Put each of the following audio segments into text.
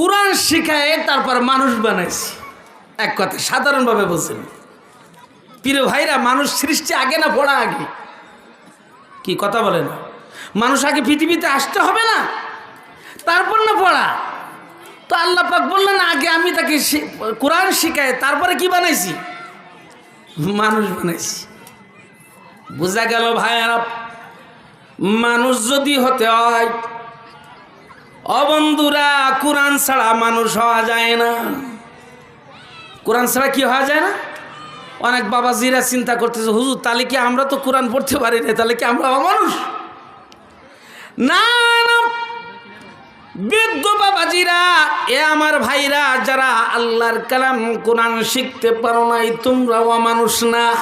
কোরআন শিখায় তারপর মানুষ বানাইছি। এক কথা, সাধারণভাবে বলছেন প্রিয় ভাইরা, মানুষ সৃষ্টি আগে না পড়া আগে? কি কথা বলে না? মানুষ আগে পৃথিবীতে আসতে হবে না, তারপর না পড়া। তো আল্লাহ পাক বললেন, আগে আমি তাকে কোরআন শিখায় তারপরে কি বানাইছি? মানুষ বানাইছি। বোঝা গেল ভাইয়ারা, মানুষ যদি হতে হয় অবন্ধুরা কোরআন ছাড়া মানুষ হওয়া যায় না। কোরআন ছাড়া কি হওয়া যায় না? অনেক বাবাজিরা চিন্তা করতেছে, হুজুর, তাহলে কি আমরা তো কোরআন পড়তে পারি না? তাহলে কি আমরা অমানুষ? না বৃদ্ধ বাবাজিরা, এ আমার ভাইরা, যারা আল্লাহর কালাম কোরআন শিখতে পারো নাই, তোমরাও মানুষ না।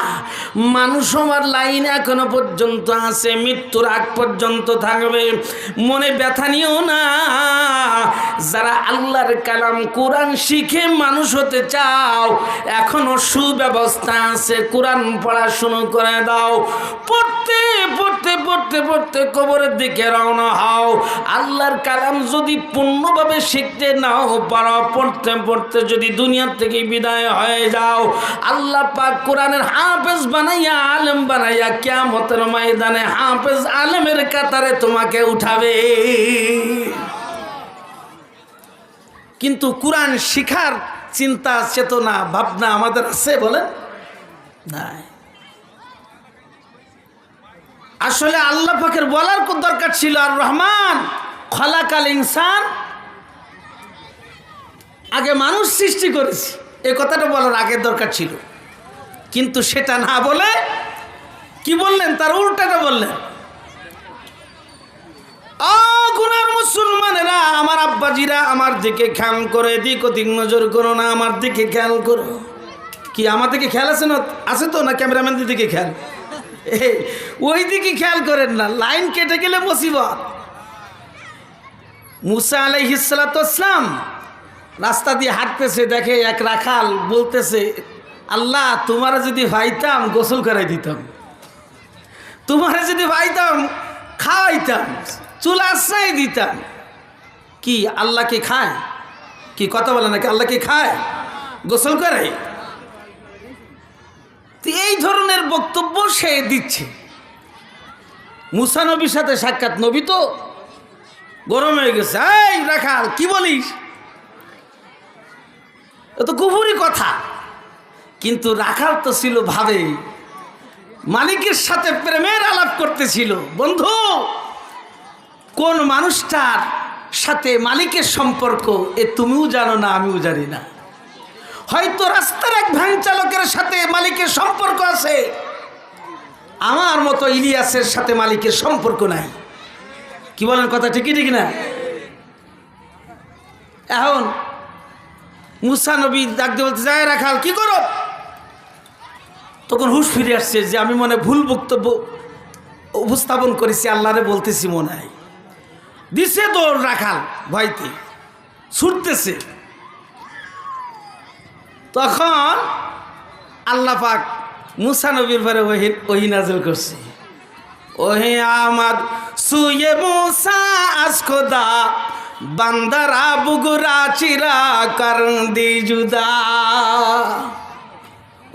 মানুষ আমার লাইন এখনও পর্যন্ত আছে, মৃত্যুর আগ পর্যন্ত থাকবে। মনে ব্যথা নিও না। যারা আল্লাহর কালাম কোরআন শিখে মানুষ হতে চাও, এখনও সুব্যবস্থা আছে। কোরআন পড়াশুনো করে দাও। পড়তে পড়তে পড়তে পড়তে কবরের দিকে রওনা হও। আল্লাহর কালাম যদি পূর্ণভাবে শিখতে নাও, পারো, পড়তে পড়তে যদি দুনিয়ার থেকে বিদায় হয়ে যাও। আল্লাহ পাক কোরআনের হাফেজ বানাইয়া, আলেম বানাইয়া কিয়ামতের ময়দানে হাফেজ আলেমের কাতারে তোমাকে উঠাবে। কিন্তু কোরআন শিখার চিন্তা, চেতনা, ভাবনা আমাদের আছে বলেন? নাই। আসলে আল্লাহ পাকের বলার দরকার ছিল আর রহমান খলাকাল ইনসান। আগে মানুষ সৃষ্টি করেছি এই কথাটা বলার আগের দরকার ছিল। কিন্তু সেটা না বলে কি বললেন? তার উল্টাটা বললেন। গুনার মুসলমানেরা, আমার আব্বাজিরা আমার দিকে খেয়াল করে দিক ওদিক নজর করো না, আমার দিকে খেয়াল করো। কি আমার দিকে খেয়াল আছে না? আছে তো না ক্যামেরাম্যানদের দিকে খেয়াল? ওই দিকে খেয়াল করেন না, লাইন কেটে গেলে মুসিবত। মুসা আলাইহিসালাম রাস্তা দিয়ে হাঁটতেছে, দেখে এক রাখাল বলতেছে, আল্লাহ, তোমার যদি ভাইতাম, গোসল করাই দিতাম। তোমার যদি ভাইতাম, খাওয়াইতাম, চুল আশ্রয় দিতাম। কি আল্লাহকে খায়? কি কথা বলে নাকি আল্লাহকে খায়? গোসল করে তো এই ধরনের বক্তব্য সে দিচ্ছে। মুসা নবীর সাথে সাক্ষাৎ নবী তো গরম হয়ে গেছে। এই রাখাল, কি বলিস? এ তো কুপুরি কথা। কিন্তু রাখাল তো ছিল ভাবে, মালিকের সাথে প্রেমের আলাপ করতেছিল। বন্ধু, কোন মানুষটার সাথে মালিকের সম্পর্ক, এ তুমিও জানো না, আমিও জানি না। হয়তো রাস্তার এক ভ্যান চালকের সাথে মালিকের সম্পর্ক আছে। আমার মতো ইলিয়াসের সাথে মালিকের সম্পর্ক নাই। কি বলেন কথা ঠিকই, ঠিক না? এখন মুসা নবী ডাক দিয়ে বলতে যায় রাখাল, কি করো? তখন হুশ ফিরে আসছে যে আমি মনে ভুল বক্তব্য উপস্থাপন করেছি, আল্লাহরে বলতেছি মনে হয়। দিছে দৌড় রাখাল ভয়তে, ছুটতেছে। তখন আল্লাহ পাক মুসা নবীর পরে ওহি ওহি নাজল করছে। ওহে আমাদ সুয়ে মুসা, আজ খোদা, বান্দারা বুগুরা চিরা করন দি জুদা।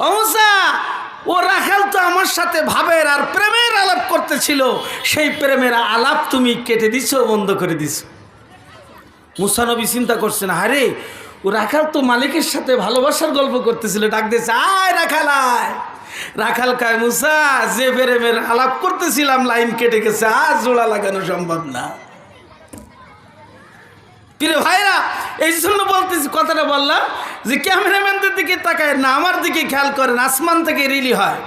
ও ও রাখাল তো আমার সাথে ভাবের আর প্রেমের আলাপ করতেছিল। সেই প্রেমের আলাপ তুমি কেটে দিছ, বন্ধ করে দিছ। মুসানবী চিন্তা করছেন, আরে ও রাখাল তো মালিকের সাথে ভালোবাসার গল্প করতেছিল, ডাক দিয়েছে, আয় রাখাল আয়। রাখাল কায়, মুসা, যে প্রেমের আলাপ করতেছিলাম, লাইন কেটে গেছে আর জোড়া লাগানো সম্ভব না। প্রিয় ভাইরা, এই জন্য বলতেছি, কথাটা বললাম যে ক্যামেরাম্যানদের দিকে তাকায় না, আমার দিকে খেয়াল করেন, আসমান থেকে রিলি হয়।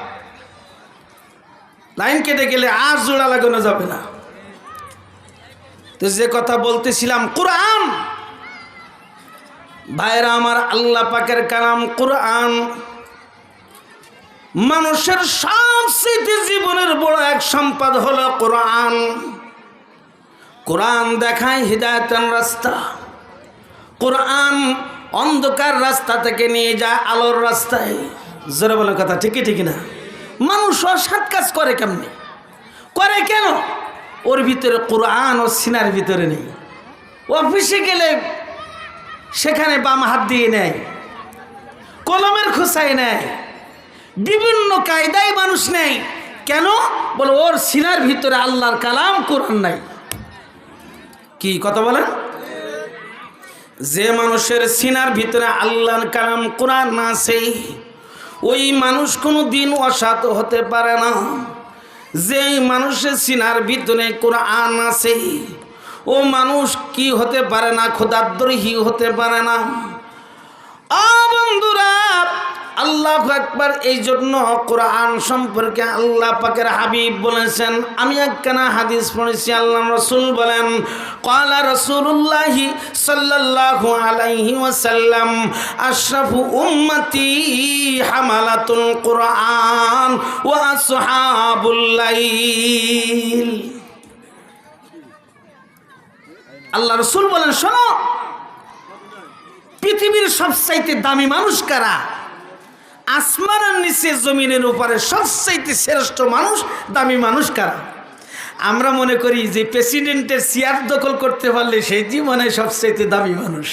লাইন কেটে গেলে আর জোড়া লাগানো যাবে না। তো যে কথা বলতেছিলাম, কোরআন! ভাইরা, আমার আল্লাহ পাকের কালাম কোরআন মানুষের সবচেয়ে জীবনের বড় এক সম্পদ হলো কোরআন। কোরআন দেখায় হৃদায়তের রাস্তা। কোরআন অন্ধকার রাস্তা থেকে নিয়ে যায় আলোর রাস্তায়। জোরে বলে কথা ঠিকই ঠিক না? মানুষ অসাত কাজ করে কেমনি? করে কেন? ওর ভিতরে কোরআন ও সিনার ভিতরে নেই। অফিসে গেলে সেখানে বাম হাত দিয়ে নেয়, কলমের খোসায় নেয়, বিভিন্ন কায়দায় মানুষ নেয়। কেন? বলে, ওর সিনার ভিতরে আল্লাহর কালাম, কোরআন নাই। কি কথা বলেন? যে মানুষের সিনার ভিতরে আল্লাহর কালাম, কোরআন আছে, ওই মানুষ কোনো দিন অসাত হতে পারে না। যে মানুষের সিনার ভিতরে কোরআন আছে ও মানুষ কি হতে পারে না? খোদাদ্রোহী হতে পারে না। আল্লাহ একবার এই জন্য কোরআন সম্পর্কে আল্লাহ পাকের হাবিব বলেছেন, আমি একখানা হাদিস পড়েছি, আল্লাহ রসুল বলেন কলা রসুল্লাহি সাল্লাল্লাহু আলাইহি ওয়াসাল্লাম, আশরাফু উম্মতি হামালাতুল কোরআন ওয়া আসহাবুল লাইল। আল্লাহ রসুল বলেন, শোনো, পৃথিবীর সবচাইতে দামি মানুষ কারা? আসমানের নিচে জমিনের উপরে সবচাইতে শ্রেষ্ঠ মানুষ, দামি মানুষ কারা? আমরা মনে করি যে প্রেসিডেন্টের চেয়ার দখল করতে পারলে সেই জীবনে সবচাইতে দামি মানুষ।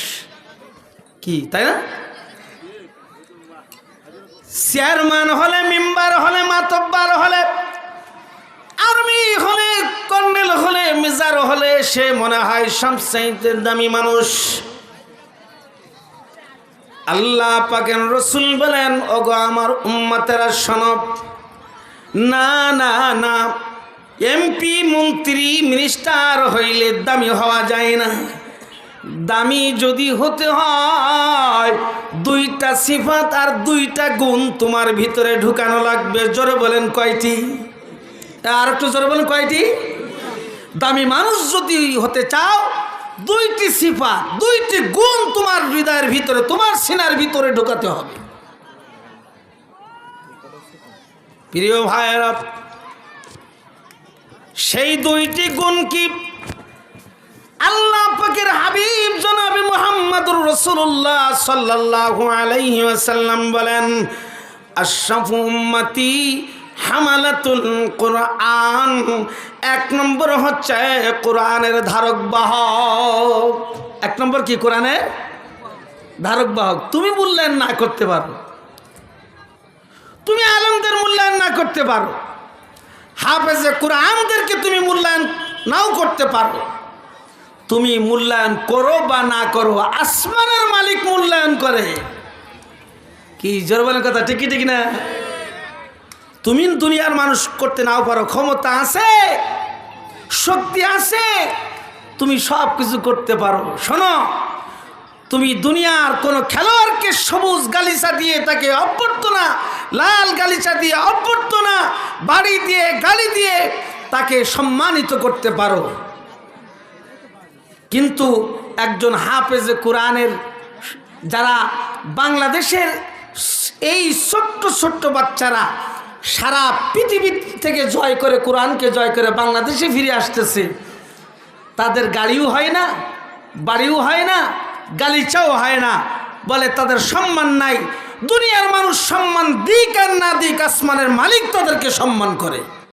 কি, তাই না? চেয়ারম্যান হলে, মেম্বার হলে, মাতব্বার হলে, আর্মি হলে কর্নেল হলে, মেজার হলে, সে মনে হয় সবচাইতে দামি মানুষ। আল্লাহ পাকেন রসুল বলেন, ওগো আমার উম্মাতেরা সনব না না না, এমপি, মন্ত্রী, মিনিস্টার হইলে দামি হওয়া যায় না। দামি যদি হতে হয়, দুইটা সিফাত আর দুইটা গুণ তোমার ভিতরে ঢুকানো লাগবে। জোরে বলেন কয়টি? আর একটু জোরে বলেন কয়টি? দামি মানুষ যদি হতে চাও, দুইটি সিফা দুইটি গুণ তোমার হৃদয়ের ভিতরে, তোমার সিনার ভিতরে ঢোকাতে হবে। প্রিয় ভাইয়েরা, সেই দুইটি গুণ কি? আল্লাহ পাকের হাবিব জনাবি মোহাম্মদুর রসুল্লাহ সাল্লাল্লাহু আলাইহি বলেন, আশরাফু উম্মতি হামালাতুল কোরআন। এক নম্বর হচ্ছে কোরআনের ধারক বাহক। এক নম্বর কি কোরআনের? ধারক বাহক। তুমি মূল্যায়ন না করতে পারো। তুমি আলমদের মূল্যায়ন না করতে পারো। হাফেজে কোরআনদেরকে তুমি মূল্যায়ন নাও করতে পারো। তুমি মূল্যায়ন করো বা না করো, আসমানের মালিক মূল্যায়ন করে। কি জোরবানের কথা ঠিকই ঠিক না? তুমি দুনিয়ার মানুষ করতে নাও পারো, ক্ষমতা আছে, শক্তি আছে, তুমি সব কিছু করতে পারো। শোনো, তুমি দুনিয়ার কোনো খেলোয়াড়কে সবুজ গালিচা দিয়ে তাকে অভ্যর্থনা লাল গালিচা দিয়ে অভ্যর্থনা বাড়ি দিয়ে, গালি দিয়ে তাকে সম্মানিত করতে পারো। কিন্তু একজন হাফেজে কোরআনের যারা বাংলাদেশের এই ছোট্ট ছোট্ট বাচ্চারা সারা পৃথিবী থেকে জয় করে, কোরআনকে জয় করে বাংলাদেশে ফিরে আসতেছে। তাদের গাড়িও হয় না, বাড়িও হয় না, গালিচাও হয় না। বলে তাদের সম্মান নাই। দুনিয়ার মানুষ সম্মান দিক আর না দিক, আসমানের মালিক তাদেরকে সম্মান করে।